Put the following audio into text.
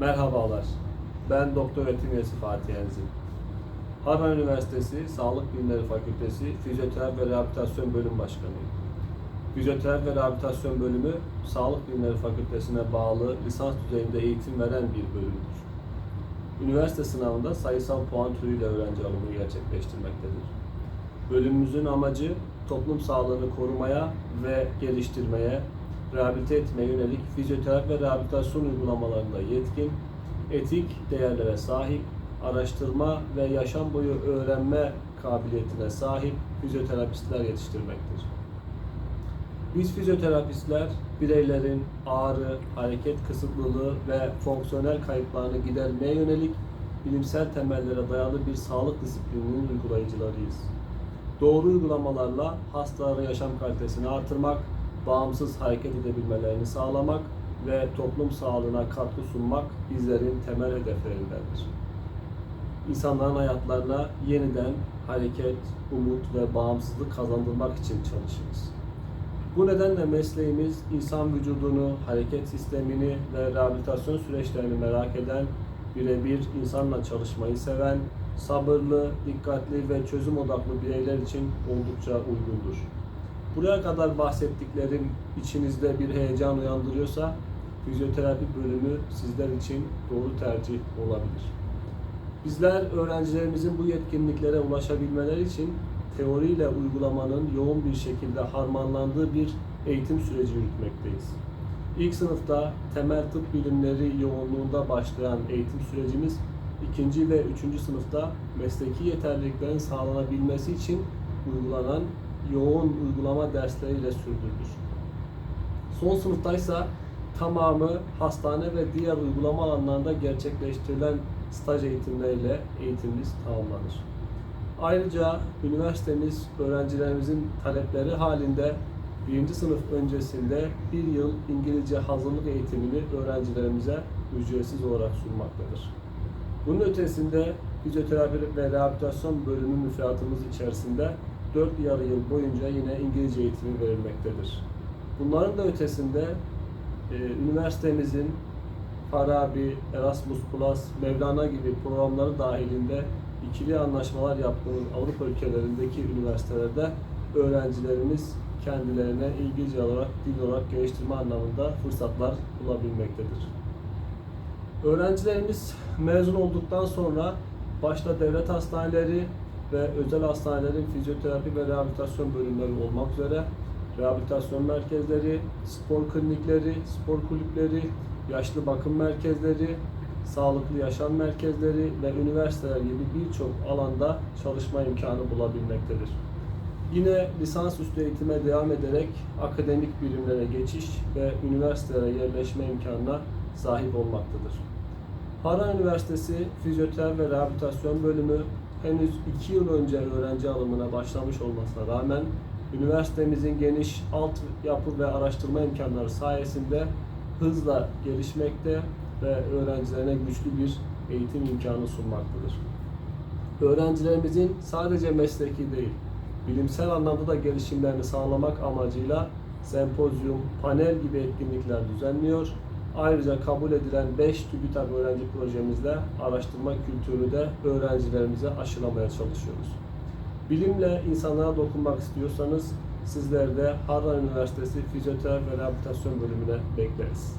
Merhabalar, ben Doktor Öğretim Üyesi Fatih Enzin. Harran Üniversitesi Sağlık Bilimleri Fakültesi Fizyoterapi ve Rehabilitasyon Bölüm Başkanıyım. Fizyoterapi ve Rehabilitasyon Bölümü, Sağlık Bilimleri Fakültesine bağlı lisans düzeyinde eğitim veren bir bölümdür. Üniversite sınavında sayısal puan türüyle öğrenci alımı gerçekleştirmektedir. Bölümümüzün amacı toplum sağlığını korumaya ve geliştirmeye, rehabilite etmeye yönelik fizyoterapi ve rehabilitasyon uygulamalarında yetkin, etik değerlere sahip, araştırma ve yaşam boyu öğrenme kabiliyetine sahip fizyoterapistler yetiştirmektir. Biz fizyoterapistler bireylerin ağrı, hareket kısıtlılığı ve fonksiyonel kayıplarını gidermeye yönelik bilimsel temellere dayalı bir sağlık disiplininin uygulayıcılarıyız. Doğru uygulamalarla hastaların yaşam kalitesini artırmak, bağımsız hareket edebilmelerini sağlamak ve toplum sağlığına katkı sunmak bizlerin temel hedeflerindendir. İnsanların hayatlarına yeniden hareket, umut ve bağımsızlık kazandırmak için çalışırız. Bu nedenle mesleğimiz insan vücudunu, hareket sistemini ve rehabilitasyon süreçlerini merak eden, birebir insanla çalışmayı seven, sabırlı, dikkatli ve çözüm odaklı bireyler için oldukça uygundur. Buraya kadar bahsettiklerim içinizde bir heyecan uyandırıyorsa, fizyoterapi bölümü sizler için doğru tercih olabilir. Bizler öğrencilerimizin bu yetkinliklere ulaşabilmeleri için teoriyle uygulamanın yoğun bir şekilde harmanlandığı bir eğitim süreci yürütmekteyiz. İlk sınıfta temel tıp bilimleri yoğunluğunda başlayan eğitim sürecimiz ikinci ve üçüncü sınıfta mesleki yeterliliklerin sağlanabilmesi için uygulanan yoğun uygulama dersleriyle sürdürülür. Son sınıftaysa tamamı hastane ve diğer uygulama alanlarında gerçekleştirilen staj eğitimleriyle eğitimimiz tamamlanır. Ayrıca üniversitemiz öğrencilerimizin talepleri halinde birinci sınıf öncesinde bir yıl İngilizce hazırlık eğitimini öğrencilerimize ücretsiz olarak sunmaktadır. Bunun ötesinde fizyoterapi ve rehabilitasyon bölümü müfredatımız içerisinde 4 yarı yıl boyunca yine İngilizce eğitimi verilmektedir. Bunların da ötesinde e, üniversitemizin Farabi, Erasmus Plus, Mevlana gibi programları dahilinde ikili anlaşmalar yaptığımız Avrupa ülkelerindeki üniversitelerde öğrencilerimiz kendilerine İngilizce olarak, dil olarak geliştirme anlamında fırsatlar bulabilmektedir. Öğrencilerimiz mezun olduktan sonra başta devlet hastaneleri ve özel hastanelerin fizyoterapi ve rehabilitasyon bölümleri olmak üzere rehabilitasyon merkezleri, spor klinikleri, spor kulüpleri, yaşlı bakım merkezleri, sağlıklı yaşam merkezleri ve üniversiteler gibi birçok alanda çalışma imkanı bulabilmektedir. Yine lisansüstü eğitime devam ederek akademik birimlere geçiş ve üniversitelere yerleşme imkanına sahip olmaktadır. Harran Üniversitesi Fizyoterapi ve Rehabilitasyon Bölümü henüz 2 yıl önce öğrenci alımına başlamış olmasına rağmen üniversitemizin geniş altyapı ve araştırma imkanları sayesinde hızla gelişmekte ve öğrencilerine güçlü bir eğitim imkanı sunmaktadır. Öğrencilerimizin sadece mesleki değil, bilimsel anlamda da gelişimlerini sağlamak amacıyla sempozyum, panel gibi etkinlikler düzenliyor. Ayrıca kabul edilen 5 TÜBİTAK öğrenci projemizle araştırma kültürünü de öğrencilerimize aşılamaya çalışıyoruz. Bilimle insanlara dokunmak istiyorsanız sizler de Harran Üniversitesi Fizyoterapi ve Rehabilitasyon bölümüne bekleriz.